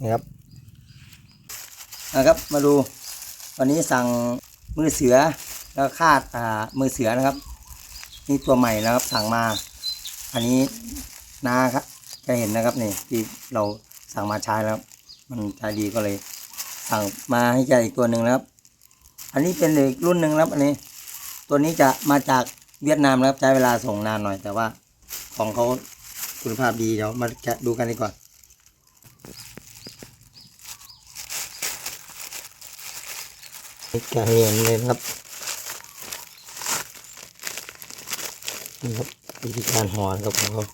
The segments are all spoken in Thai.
นี่ครับนะครับ มาดู วันนี้สั่งมือเสือแล้วคาดอ่ามือเสือนะครับ นี่ตัวใหม่นะครับ สั่งมา อันนี้นาครับ จะเห็นนะครับนี่ที่เราสั่งมาใช้แล้ว มันใช้ดีก็เลย สั่งมาให้แกอีกตัวหนึ่งนะครับ อันนี้เป็นอีกรุ่นหนึ่งนะครับ อันนี้ ตัวนี้จะมาจากเวียดนามนะครับใช้เวลาส่งนานหน่อยแต่ว่าของเขาคุณภาพดีเดี๋ยวมาแกะดูกันดีกว่า แกะเห็นเลยครับนี่ครับวิธีการห่อนครับของเขา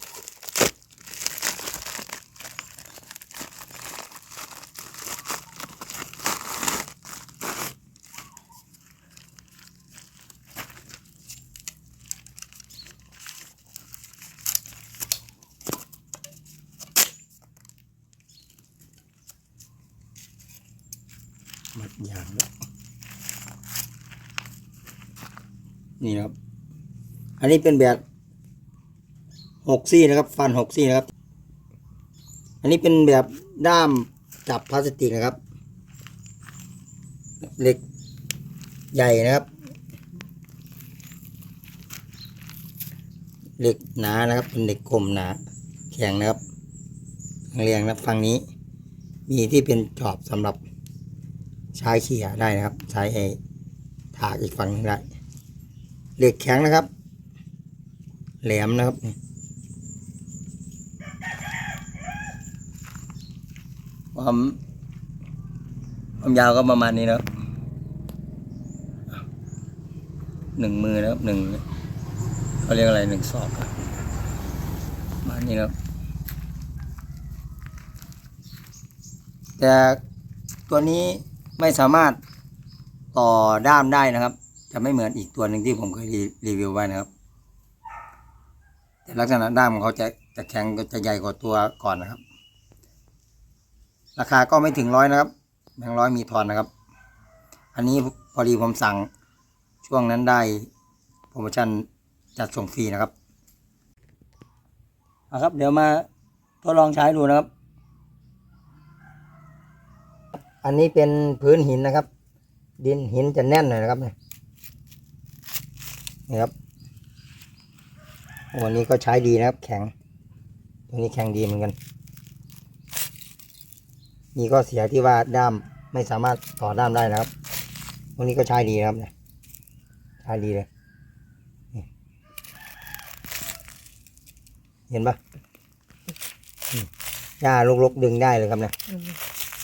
มัดยางแล้ว นี่ครับ อันนี้เป็นแบบหกซี่นะครับ ฟันหกซี่นะครับ อันนี้เป็นแบบด้ามจับพลาสติกนะครับเหล็กใหญ่นะครับเหล็กหนานะครับ เป็นเหล็กคมหนาแข็งนะครับแรงนะฝั่งนี้ มีที่เป็นจอบสำหรับใช้เขี่ยได้นะครับ ใช้ไอ้ถากอีกฝั่งนึงได้ เหล็กแข็งนะครับ แหลมนะครับความความยาวก็ประมาณนี้นะครับหนึ่งมือนะครับหนึ่งเขาเรียกอะไรหนึ่งศอกครับประมาณนี้นะครับแต่ตัวนี้ไม่สามารถต่อด้ามได้นะครับ จะไม่เหมือนอีกตัวหนึ่งที่ผมเคยรีรีวิวไว้นะครับ แต่ลักษณะด้ามของเขาจะจะแข็งจะใหญ่กว่าตัวก่อนนะครับ ราคาก็ไม่ถึงร้อยนะครับแบงร้อยมีทอนนะครับ อันนี้พอดีผมสั่งช่วงนั้นได้โปรโมชั่นจัดส่งฟรีนะครับเอาครับ เดี๋ยวมาทดลองใช้ดูนะครับ อันนี้เป็นพื้นหินนะครับ ดินหินจะแน่นหน่อยนะครับเนี่ย นี่ครับวันนี้ก็ใช้ดีนะครับ แข็ง ตัวนี้แข็งดีเหมือนกันมีก็เสียที่ว่าด้ามไม่สามารถต่อด้ามได้นะครับตัวนี้ก็ใช้ดีนะครับเนี่ยใช้ดีเลยนี่เห็นปะอืมหญ้าลกๆดึงได้เลยครับเนี่ยอืม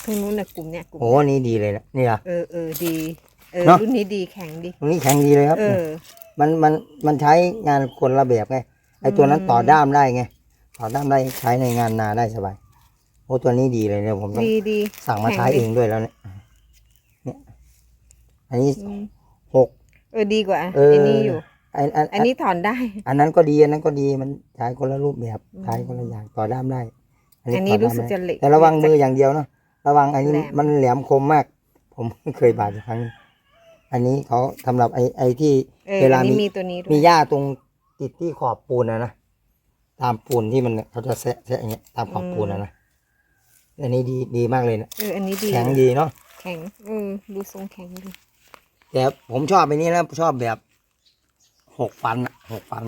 ตรงนู้นนะกลุ่มเนี้ยกลุ่มโอ้นี่ดีเลยนะนี่เหรอเออเออดี เออเนอะ รุ่นนี้ดีแข็งดี ตรงนี้แข็งดีเลยครับ เออ มันมันมันใช้งานคนละแบบไงไอตัวนั้นอืม ต่อด้ามได้ไงต่อด้ามได้ใช้ในงานนาได้สบายโอ้ตัวนี้ดีเลยเนี่ยผมต้องดีดี สั่งมาใช้เองด้วยแล้วเนี่ยเนี่ยอันนี้อืมหก เออดีกว่าเออไอ้นี่อยู่ อันอันอันนี้ถอนได้ อันนั้นก็ดีอันนั้นก็ดีมันใช้คนละรูปแบบอืม ใช้คนละอย่างต่อด้ามได้อันนี้ต่รู้ด้ามสึกได้จะเหล็ก แต่ระวังมืออย่างเดียวเนาะระวังอันนี้แหลม มันแหลมคมมาก ผม เคยบาดอยู่ครั้งนึง อันนี้เขาสำหรับไอ้ไอ้ที่เออเวลาอันนี้มีมีตัวนี้ด้วมียหญ้าตรงติดที่ขอบปูนนะนะตามปูนที่มันเขาจะแซะแซะอย่างเงี้ยตามขอบปูนนะนะอันนี้ดีดีมากเลยนะเอออันนี้ดีแข็งดีเนาะแข็งเออดูทรงแข็งดีแต่ผมชอบไปนี้นะชอบแบบหกฟันอะหกฟัน